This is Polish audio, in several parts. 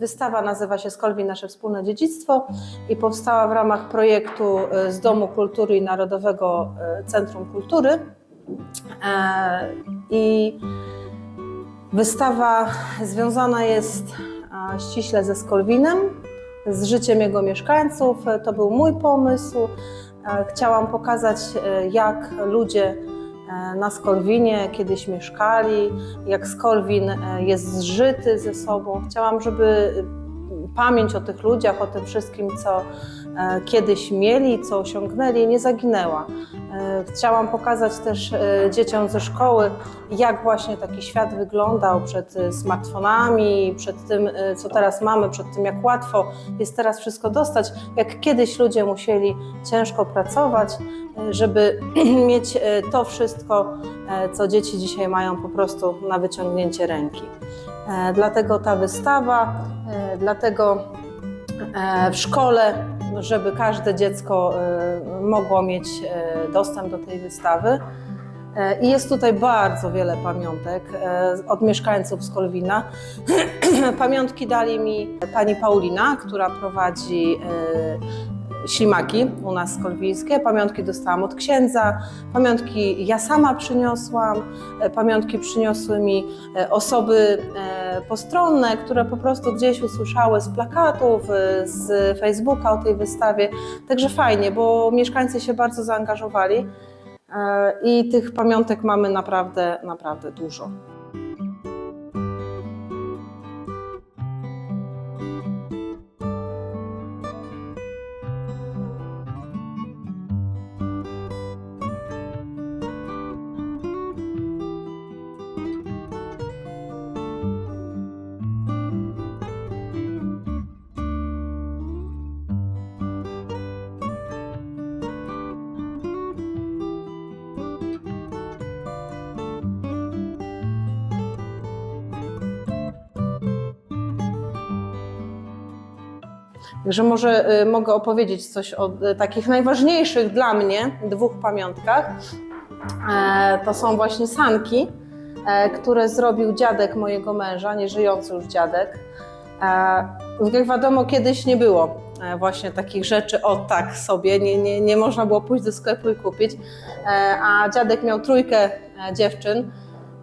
Wystawa nazywa się Skolwin Nasze Wspólne Dziedzictwo i powstała w ramach projektu e, z Domu Kultury i Narodowego e, Centrum Kultury. E, I wystawa związana jest ściśle ze Skolwinem, z życiem jego mieszkańców. To był mój pomysł. Chciałam pokazać, jak ludzie na Skolwinie kiedyś mieszkali, jak Skolwin e, jest zżyty ze sobą. Chciałam, żeby e, pamięć o tych ludziach, o tym wszystkim, co e, kiedyś mieli, co osiągnęli, nie zaginęła. E, Chciałam pokazać też e, dzieciom ze szkoły, jak właśnie taki świat wyglądał przed smartfonami, przed tym, co teraz mamy, przed tym, jak łatwo jest teraz wszystko dostać, jak kiedyś ludzie musieli ciężko pracować, żeby mieć to wszystko, co dzieci dzisiaj mają po prostu na wyciągnięcie ręki. E, Dlatego ta wystawa, e, dlatego e, w szkole, żeby każde dziecko mogło mieć dostęp do tej wystawy. I jest tutaj bardzo wiele pamiątek od mieszkańców Skolwina. Pamiątki dali mi pani Paulina, która prowadzi ślimaki u nas skolwińskie. Pamiątki dostałam od księdza, pamiątki ja sama przyniosłam, pamiątki przyniosły mi osoby postronne, które po prostu gdzieś usłyszały z plakatów, z Facebooka o tej wystawie. Także fajnie, bo mieszkańcy się bardzo zaangażowali e, i tych pamiątek mamy naprawdę, naprawdę dużo. Także może y, mogę opowiedzieć coś o y, takich najważniejszych dla mnie dwóch pamiątkach. E, to są właśnie sanki, e, które zrobił dziadek mojego męża, nieżyjący już dziadek. E, jak wiadomo, kiedyś nie było e, właśnie takich rzeczy o tak sobie, nie, nie, nie można było pójść do sklepu i kupić. E, a dziadek miał trójkę e, dziewczyn,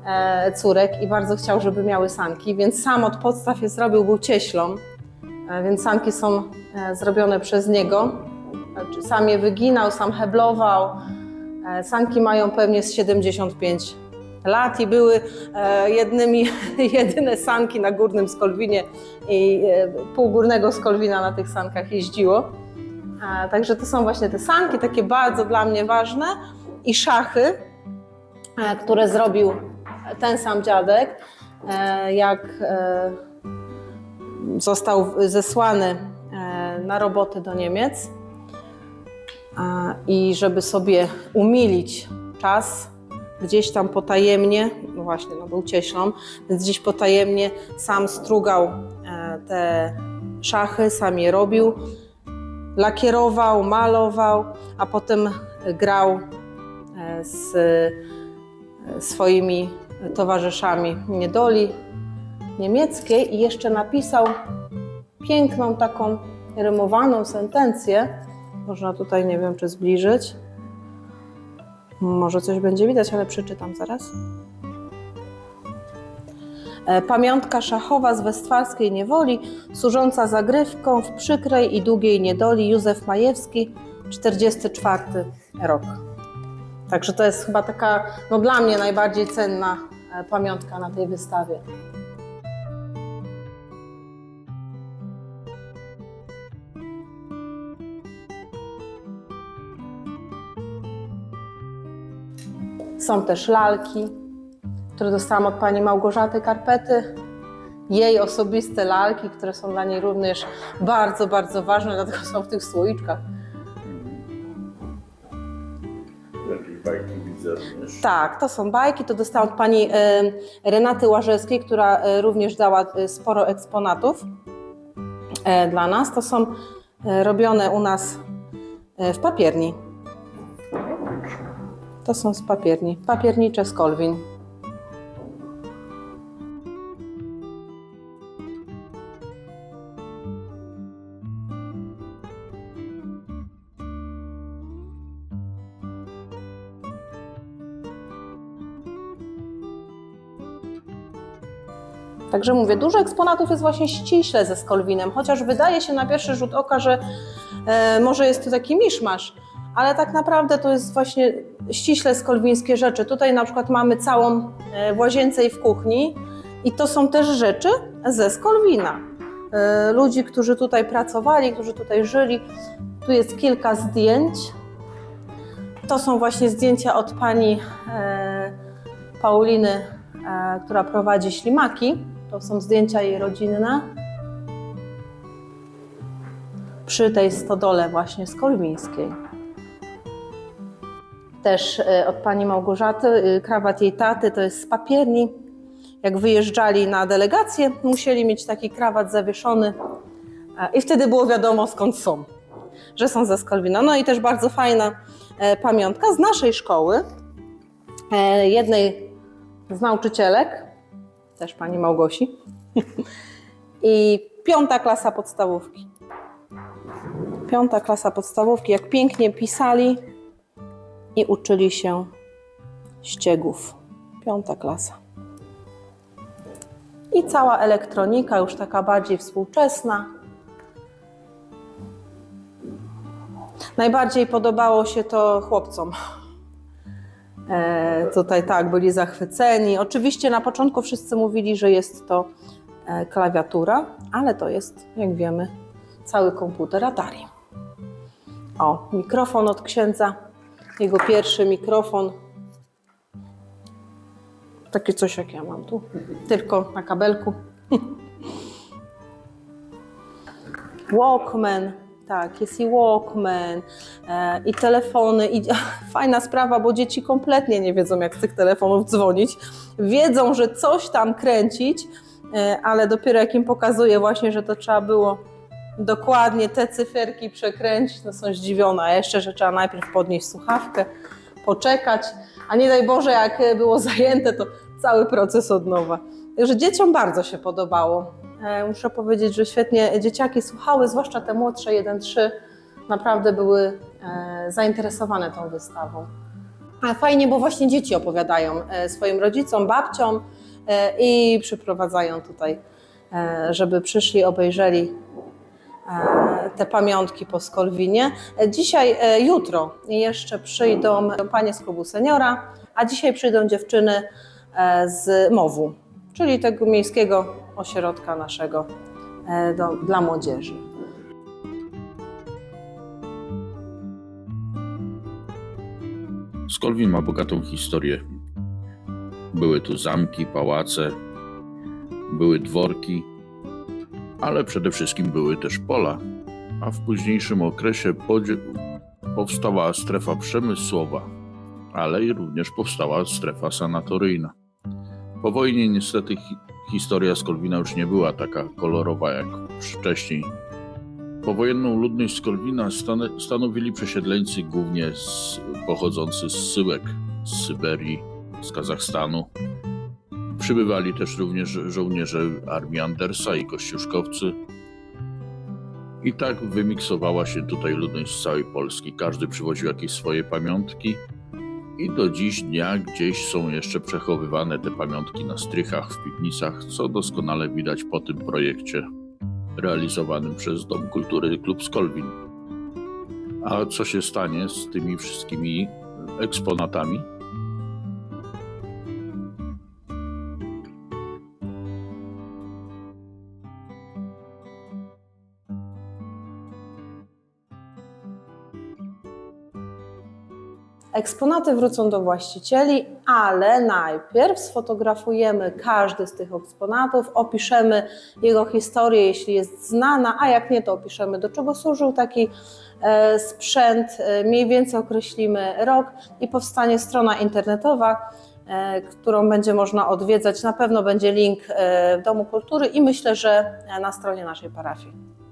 e, córek i bardzo chciał, żeby miały sanki, więc sam od podstaw je zrobił, był cieślą. E, Więc sanki są e, zrobione przez niego. Znaczy, Sam je wyginał, sam heblował. E, Sanki mają pewnie z 75 lat i były jednymi, jedyne sanki na górnym Skolwinie i pół górnego Skolwina na tych sankach jeździło. Także to są właśnie te sanki, takie bardzo dla mnie ważne i szachy, które zrobił ten sam dziadek, jak został zesłany e, na roboty do Niemiec i żeby sobie umilić czas, gdzieś tam potajemnie, no właśnie, no był cieślą, więc gdzieś potajemnie sam strugał e, te szachy, sam je robił, lakierował, malował, a potem grał e, z swoimi towarzyszami niedoli, niemieckiej i jeszcze napisał piękną taką rymowaną sentencję. Można tutaj, nie wiem, czy zbliżyć. Może coś będzie widać, ale przeczytam zaraz. E, Pamiątka szachowa z westfalskiej niewoli, służąca zagrywką w przykrej i długiej niedoli Józef Majewski, 44 rok. Także to jest chyba taka, no dla mnie najbardziej cenna e, pamiątka na tej wystawie. Są też lalki, które dostałam od pani Małgorzaty Karpety. Jej osobiste lalki, które są dla niej również bardzo, bardzo ważne, dlatego są w tych słoiczkach. Jakieś bajki widzę również. Tak, to są bajki. To dostałam od pani e, Renaty Łażewskiej, która e, również dała e, sporo eksponatów dla nas. To są robione u nas w papierni. To są z papierni. Papiernicze z Kolwin. Także mówię, dużo eksponatów jest właśnie ściśle ze Skolwinem, chociaż wydaje się na pierwszy rzut oka, że e, może jest to taki miszmasz ale tak naprawdę to jest właśnie ściśle skolwińskie rzeczy. Tutaj na przykład mamy całą e, w łazience i w kuchni i to są też rzeczy ze Skolwina. E, Ludzi, którzy tutaj pracowali, którzy tutaj żyli. Tu jest kilka zdjęć. To są właśnie zdjęcia od pani e, Pauliny, która prowadzi ślimaki. To są zdjęcia jej rodzinne. Przy tej stodole właśnie skolwińskiej. Też e, od pani Małgorzaty, e, krawat jej taty to jest z papierni. Jak wyjeżdżali na delegację, musieli mieć taki krawat zawieszony e, i wtedy było wiadomo skąd są, że są ze Skolwina. No i też bardzo fajna pamiątka z naszej szkoły, jednej z nauczycielek, też pani Małgosi, i piąta klasa podstawówki. Piąta klasa podstawówki, jak pięknie pisali i uczyli się ściegów. Piąta klasa. I cała elektronika, już taka bardziej współczesna. Najbardziej podobało się to chłopcom. E, tutaj tak, byli zachwyceni. Oczywiście na początku wszyscy mówili, że jest to e, klawiatura, ale to jest, jak wiemy, cały komputer Atari. O, mikrofon od księdza, jego pierwszy mikrofon. Takie coś jak ja mam tu, tylko na kabelku. Walkman, tak, jest i Walkman, e, i telefony. I, fajna sprawa, bo dzieci kompletnie nie wiedzą, jak z tych telefonów dzwonić. Wiedzą, że coś tam kręcić, e, ale dopiero jak im pokazuję właśnie, że to trzeba było dokładnie te cyferki przekręcić, no są zdziwione. A jeszcze, że trzeba najpierw podnieść słuchawkę, poczekać, a nie daj Boże, jak było zajęte, to cały proces od nowa. Także dzieciom bardzo się podobało. E, Muszę powiedzieć, że świetnie dzieciaki słuchały, zwłaszcza te młodsze 1-3, naprawdę były e, zainteresowane tą wystawą. A fajnie, bo właśnie dzieci opowiadają e, swoim rodzicom, babciom i przyprowadzają tutaj, żeby przyszli, obejrzeli te pamiątki po Skolwinie. E, Dzisiaj, e, jutro jeszcze przyjdą panie z klubu seniora, a dzisiaj przyjdą dziewczyny e, z MOW-u, czyli tego miejskiego ośrodka naszego e, do, dla młodzieży. Skolwin ma bogatą historię. Były tu zamki, pałace, były dworki, ale przede wszystkim były też pola. A w późniejszym okresie powstała strefa przemysłowa, ale i również powstała strefa sanatoryjna. Po wojnie niestety hi- historia Skolwina już nie była taka kolorowa jak wcześniej. Powojenną ludność Skolwina stan- stanowili przesiedleńcy głównie z, pochodzący z Syłek, z Syberii, z Kazachstanu. Przybywali też również żołnierze armii Andersa i kościuszkowcy. I tak wymiksowała się tutaj ludność z całej Polski. Każdy przywoził jakieś swoje pamiątki i do dziś dnia gdzieś są jeszcze przechowywane te pamiątki na strychach, w piwnicach, co doskonale widać po tym projekcie realizowanym przez Dom Kultury Klub Skolwin. A co się stanie z tymi wszystkimi eksponatami? Eksponaty wrócą do właścicieli, ale najpierw sfotografujemy każdy z tych eksponatów, opiszemy jego historię, jeśli jest znana, a jak nie, to opiszemy, do czego służył taki e, sprzęt, e, mniej więcej określimy rok i powstanie strona internetowa, e, którą będzie można odwiedzać. Na pewno będzie link w Domu Kultury i myślę, że na stronie naszej parafii.